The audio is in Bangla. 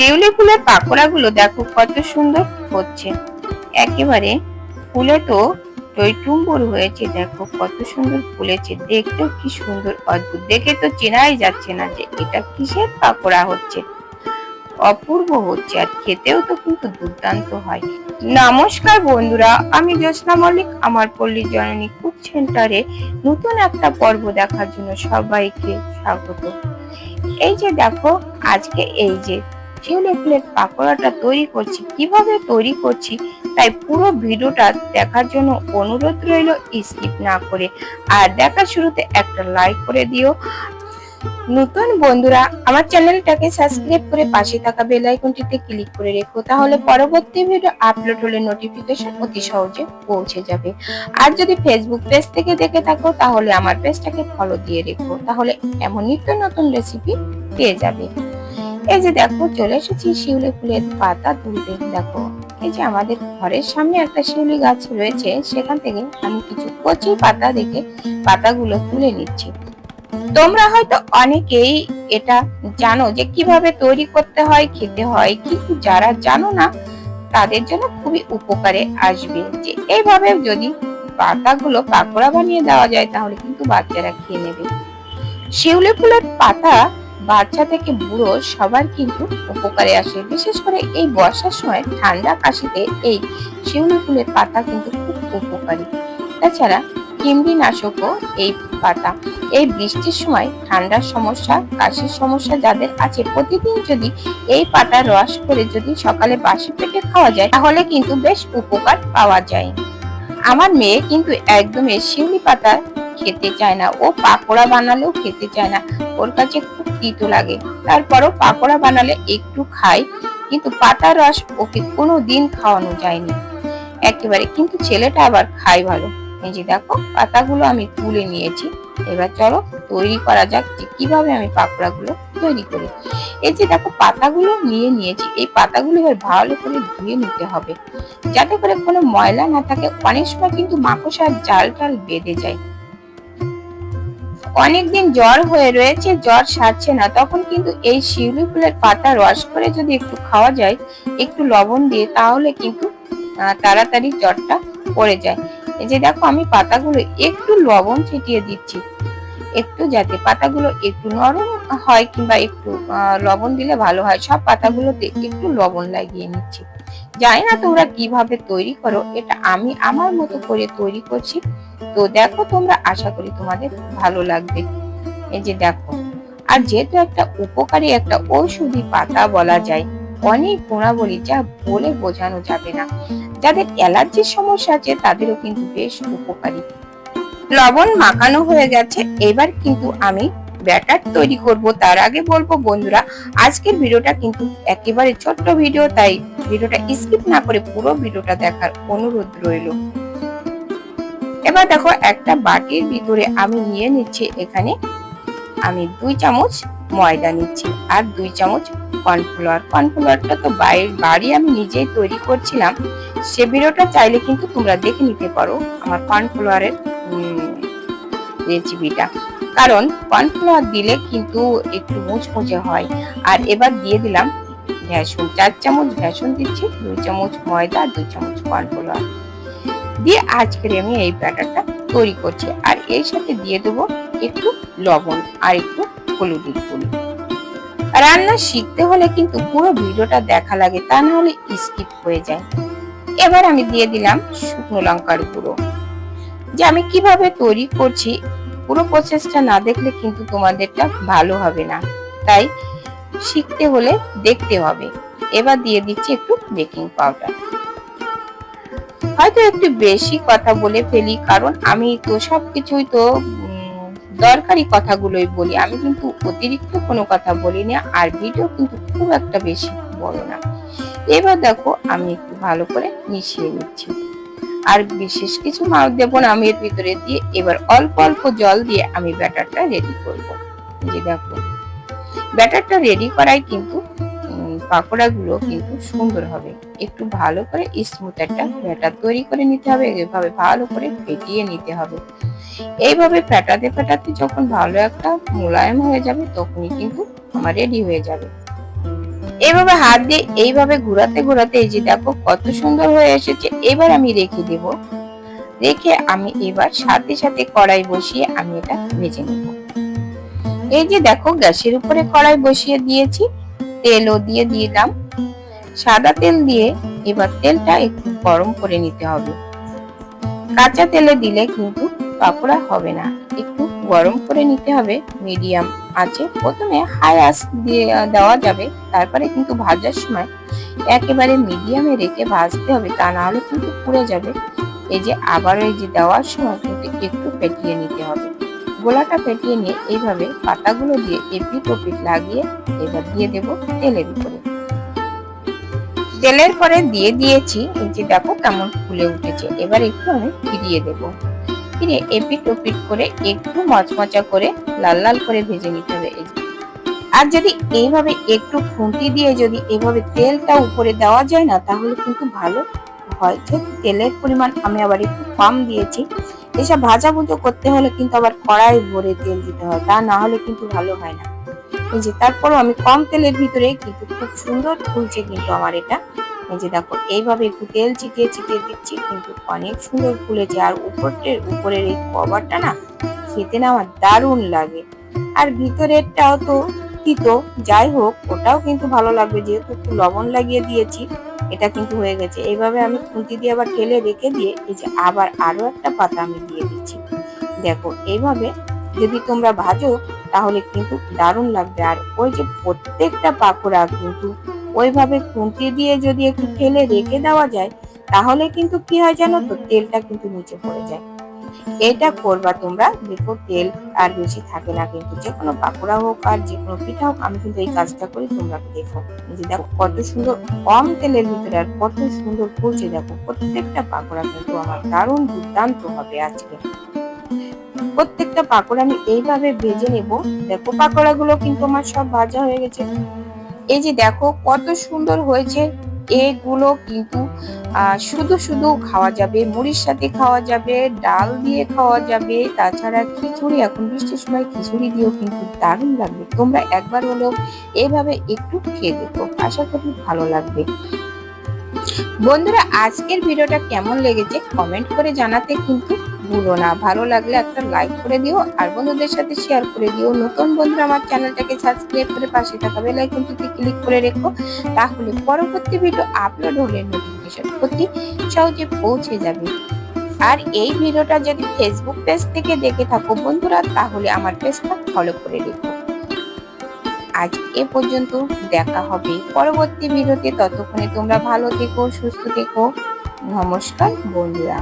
শিউলি ফুলের পাকোড়াগুলো দেখো কত সুন্দর হচ্ছে। একেবারে ফুলে তো টইটুম্বর হয়েছে, দেখো কত সুন্দর ফুলেছে, দেখতেও কি সুন্দর, অদ্ভুত। দেখে তো চেনাই যাচ্ছে না যে এটা কিসের পাকোড়া হচ্ছে। অপূর্ব হচ্ছে আর খেতেও তো কিন্তু দুর্দান্ত হয়। নমস্কার বন্ধুরা, আমি জ্যোৎস্না মল্লিক, আমার পল্লী জননী কুক সেন্টারে নতুন একটা পর্ব দেখার জন্য সবাইকে স্বাগত। এই যে দেখো, আজকে এই যে ফুলের পাকোড়াটা তৈরি করছি, কীভাবে তৈরি করছি, তাই পুরো ভিডিওটা দেখার জন্য অনুরোধ রইল স্কিপ না করে। আর দেখা শুরুতে একটা লাইক করে দিও। নতুন বন্ধুরা, আমার চ্যানেলটাকে সাবস্ক্রাইব করে পাশে থাকা বেল আইকনটিতে ক্লিক করে রেখো, তাহলে পরবর্তী ভিডিও আপলোড হলে নোটিফিকেশন অতি সহজে পৌঁছে যাবে। আর যদি ফেসবুক পেজ থেকে দেখে থাকো, তাহলে আমার পেজটাকে ফলো দিয়ে রেখো, তাহলে এমন নিত্য নতুন রেসিপি পেয়ে যাবে। এই যে দেখো, চলে এসেছি শিউলি ফুলের পাতা তুলতে। দেখো, এই যে আমাদের ঘরের সামনে একটা শিউলি গাছ রয়েছে, সেখান থেকে আমি কিছু কচি পাতা দেখে পাতাগুলো তুলে নিচ্ছি। তোমরা হয়তো অনেকেই এটা জানো যে কীভাবে তৈরি করতে হয়, খেতে হয় কিন্তু যারা জানো না, তাদের জন্য খুবই উপকারে আসবে। যে এইভাবে যদি পাতাগুলো পাকোড়া বানিয়ে দেওয়া যায়, তাহলে কিন্তু বাচ্চারা খেয়ে নেবে। শিউলি ফুলের পাতা বাচ্চা থেকে বুড়ো সবার কিন্তু উপকারে আসে। বিশেষ করে এই বর্ষার সময় ঠান্ডা কাশিতে এই শিউলি ফুলের পাতা কিন্তু খুব উপকারী। তাছাড়া কৃমিনাশকও এই পাতা। এই বৃষ্টির সময় ঠান্ডার সমস্যা, কাশির সমস্যা যাদের আছে, প্রতিদিন যদি এই পাতার রস করে যদি সকালে বাসি পেটে খাওয়া যায়, তাহলে কিন্তু বেশ উপকার পাওয়া যায়। আমার মেয়ে কিন্তু একদমই শিউলি পাতা খেতে চায় না। ও পাকোড়া বানালেও খেতে চায় না। ওর কাছে খুব তিতো লাগে। তারপরও পাকোড়া বানালে একটু খাই, কিন্তু পাতার রস ওকে কোনো দিন খাওয়ানো যায়নি। একেবারে, কিন্তু ছেলেটা আবার খায় ভালো। এই যে দেখো, পাতাগুলো আমি তুলে নিয়েছি। এবার চলো তৈরি করা যাক যে কীভাবে আমি পাকোড়াগুলো তৈরি করি। এই যে দেখো, পাতাগুলো নিয়ে নিয়েছি। এই পাতাগুলো এবার ভালো করে ধুয়ে নিতে হবে। যাতে করে কোনো ময়লা না থাকে, অনেক সময় কিন্তু মাকড়সার জাল টাল বেঁধে যায়। অনেকদিন জ্বর হয়ে রয়েছে, জ্বর সারছে না। তখন কিন্তু এই শিউলি ফুলের পাতা রস করে যদি একটু খাওয়া যায়, একটু লবণ দিয়ে, তাহলে কিন্তু তাড়াতাড়ি জ্বরটা পড়ে যায়। এই যে দেখো, আমি পাতাগুলো একটু লবণ ছিটিয়ে দিচ্ছি। একটু যাতে পাতাগুলো একটু নরম হয় কিংবা একটু লবণ দিলে ভালো হয়। সব পাতাগুলোতে একটু লবণ লাগিয়ে নিচ্ছি। জানি না তোমরা কীভাবে তৈরি করো এটা আমি আমার মতো করে তৈরি করছি। তো দেখো তোমরা আশা করি তোমাদের ভালো লাগবে। এই যে দেখো আর যেহেতু একটা উপকারী একটা ঔষধি পাতা বলা যায় অনেক গুণাবলী যা বলে বোঝানো যাবে না। যাদের অ্যালার্জির সমস্যা আছে তাদেরও কিন্তু বেশ উপকারী। লবণ মাখানো হয়ে গেছে এবার কিন্তু আমি ব্যাটার তৈরি করব, তার আগে বলব বন্ধুরা, আজকের ভিডিওটা কিন্তু একেবারে ছোট্ট ভিডিও, তাই ভিডিওটা স্কিপ না করে পুরো ভিডিওটা দেখার অনুরোধ রইল। এবার দেখো, একটা বাটির ভিতরে আমি নিয়ে নিচ্ছি, এখানে আমি দুই চামচ ময়দা নিচ্ছি আর দুই চামচ কর্নফ্লাওয়ার। কর্নফ্লাওয়ারটা তো বাড়ি আমি নিজেই তৈরি করছিলাম, সে ভিডিওটা চাইলে কিন্তু তোমরা দেখে নিতে পারো আমার কর্নফ্লাওয়ারের রেসিপিটা কারণ কর্নফ্লাওয়ার দিলে কিন্তু একটু মুচমুচে হয়। আর এবার দিয়ে দিলাম ভ্যাসন চার চামচ ভ্যাসন দিচ্ছি, দুই চামচ ময়দা, দুই চামচ কর্নফ্লাওয়ার দিয়ে আজকের আমি এই ব্যাটারটা তৈরি করছি। আর এর সাথে দিয়ে দেবো একটু লবণ আর একটু হলুদের গুঁড়ো। রান্না শিখতে হলে কিন্তু পুরো ভিডিওটা দেখা লাগে, তা না হলে স্কিপ হয়ে যায়। এবার আমি দিয়ে দিলাম শুকনো লঙ্কার গুঁড়ো। যে আমি কীভাবে তৈরি করছি পুরো প্রসেসটা না দেখলে কিন্তু তোমাদেরটা ভালো হবে না। তাই শিখতে হলে দেখতে হবে। এবার দিয়ে দিচ্ছি একটু বেকিং পাউডার। হয়তো একটু বেশি কথা বলে ফেলি, কারণ আমি তো সবকিছুই তো দরকারি কথাগুলোই বলি। আমি কিন্তু অতিরিক্ত কোনো কথা বলি না আর ভিডিও কিন্তু খুব একটা বেশি বড় না। এবার দেখো আমি একটু ভালো করে মিশিয়ে নিচ্ছি। আর বিশেষ কিছু মাছ দেবো না, আমি এর ভিতরে দিয়ে এবার অল্প অল্প জল দিয়ে আমি ব্যাটারটা রেডি করব। যে দেখো, ব্যাটারটা রেডি করাই কিন্তু পাকোড়াগুলো কিন্তু সুন্দর হবে। একটু ভালো করে স্মুথ একটা ব্যাটার তৈরি করে নিতে হবে, এভাবে ভালো করে ফেটিয়ে নিতে হবে। এইভাবে ফেটাতে ফেটাতে যখন ভালো একটা মোলায়েম হয়ে যাবে, তখনই কিন্তু আমার রেডি হয়ে যাবে। এইভাবে হাত দিয়ে এইভাবে ঘোরাতে ঘোরাতে এই যে দেখো কত সুন্দর হয়ে এসেছে, এবার আমি রেখে দেব। রেখে আমি এবার সাথে সাথে কড়াই বসিয়ে আমি এটা ভেজে নেব। এই যে দেখো গ্যাসের উপরে কড়াই বসিয়ে দিয়েছি, তেলও দিয়ে দিলাম। সাদা তেল দিয়ে এবার তেলটা একটু গরম করে নিতে হবে। কাঁচা তেলে দিলে কিন্তু পাকোড়া হবে না, একটু গরম করে নিতে হবে মিডিয়াম আছে। প্রথমে হাই আঁচ দিয়ে দেওয়া যাবে। তারপরে কিন্তু ভাজার সময় একেবারে মিডিয়ামে রেখে ভাজতে হবে, তা না হলে কিন্তু পুড়ে যাবে। এই যে আবার এই যে দেওয়ার সময় কিন্তু একটু ফেটিয়ে নিতে হবে। গোলাটা ফেটিয়ে নিয়ে এইভাবে পাতাগুলো দিয়ে এপিট ওপিট লাগিয়ে এবার দিয়ে দেব তেলের উপরে। তেলের পরে দিয়ে দিয়েছি, এই যে দেখো কেমন ফুলে উঠেছে। এবার একটু আমি ফিরিয়ে দেব। ফিরে এপিট ওপিট করে একটু মচমচা করে লাল লাল করে ভেজে নিতে হবে। আর যদি এইভাবে একটু খুন্তি দিয়ে যদি এভাবে তেলটা উপরে দেওয়া যায় না, তাহলে কিন্তু ভালো হয়। যেহেতু তেলের পরিমাণ আমি আবার একটু কম দিয়েছি, এসব ভাজা ভুজো করতে হলে কিন্তু আবার কড়াই ভরে তেল দিতে হয়, তা না হলে কিন্তু ভালো হয় না। এই যে, তারপরও আমি কম তেলের ভিতরে কিন্তু খুব সুন্দর ফুলছে কিন্তু আমার এটা। এই যে দেখো, এইভাবে একটু তেল ছিটিয়ে ছিটিয়ে দিচ্ছি, কিন্তু অনেক সুন্দর ফুলেছে আর উপরের উপরের এই কভারটা না খেতে না আমার দারুণ লাগে। আর ভিতরেরটাও তো তিতো, যাই হোক, ওটাও কিন্তু ভালো লাগবে, যেহেতু একটু লবণ লাগিয়ে দিয়েছি, এটা কিন্তু হয়ে গেছে। এইভাবে আমি খুন্তি দিয়ে আবার ঠেলে রেখে দিয়ে, এই যে আবার আরও একটা পাতা আমি দিয়ে দিচ্ছি। দেখো, এইভাবে যদি তোমরা ভাজো, তাহলে কিন্তু দারুণ লাগবে। আর ওই যে প্রত্যেকটা পাকোড়া কিন্তু ওইভাবে খুন্তি দিয়ে যদি একটু ঠেলে রেখে দেওয়া যায়, তাহলে কিন্তু কি হয় জানো তো? তেলটা কিন্তু নিচে পড়ে যায়। এটা করবা তোমরা, দেখো তেল আর বেশি থাকে না কিন্তু যে কোনো পাকোড়া হোক আর যে কোনো পিঠা হোক, আমি কিন্তু এই কাজটা করি, তোমরা দেখো। যে দেখো, কত সুন্দর কম তেলের ভিতরে আর কত সুন্দর ফুলছে দেখো, প্রত্যেকটা পাকোড়া কিন্তু আমার দারুণ দুর্দান্ত হবে আজকে। প্রত্যেকটা পাকোড়া আমি এইভাবে ভেজে নেব। দেখো পাকোড়া গুলো কিন্তু আমার সব ভাজা হয়ে গেছে। এই যে দেখো, কত সুন্দর হয়েছে। এগুলো কিন্তু শুধু শুধু খাওয়া যাবে। মুড়ির সাথে খাওয়া যাবে, ডাল দিয়ে খাওয়া যাবে, তাছাড়া খিচুড়ি, এখন বৃষ্টির সময় খিচুড়ি দিয়েও কিন্তু দারুণ লাগবে। তোমরা একবার হলেও এইভাবে একটু খেয়ে দেখো। আশা করি ভালো লাগবে। বন্ধুরা, আজকের ভিডিওটা কেমন লেগেছে? কমেন্ট করে জানাতে কিন্তু ভুলো না। ভালো লাগলে একটা লাইক করে দিও আর বন্ধুদের সাথে শেয়ার করে দিও। নতুন বন্ধুরা আমার চ্যানেলটাকে সাবস্ক্রাইব করে পাশে থাকা বেল আইকনটিতে ক্লিক করে রেখো। তাহলে পরবর্তী ভিডিও আপলোড হলে নোটিফিকেশন প্রতি সহজে পৌঁছে যাবে। আর এই ভিডিওটা যদি ফেসবুক পেজ থেকে দেখে থাকো বন্ধুরা, তাহলে আমার পেজটা ফলো করে রেখো। আজ এ পর্যন্ত দেখা হবে পরবর্তী ভিডিওতে ততক্ষণে তোমরা ভালো থেকো, সুস্থ থেকো। নমস্কার বন্ধুরা।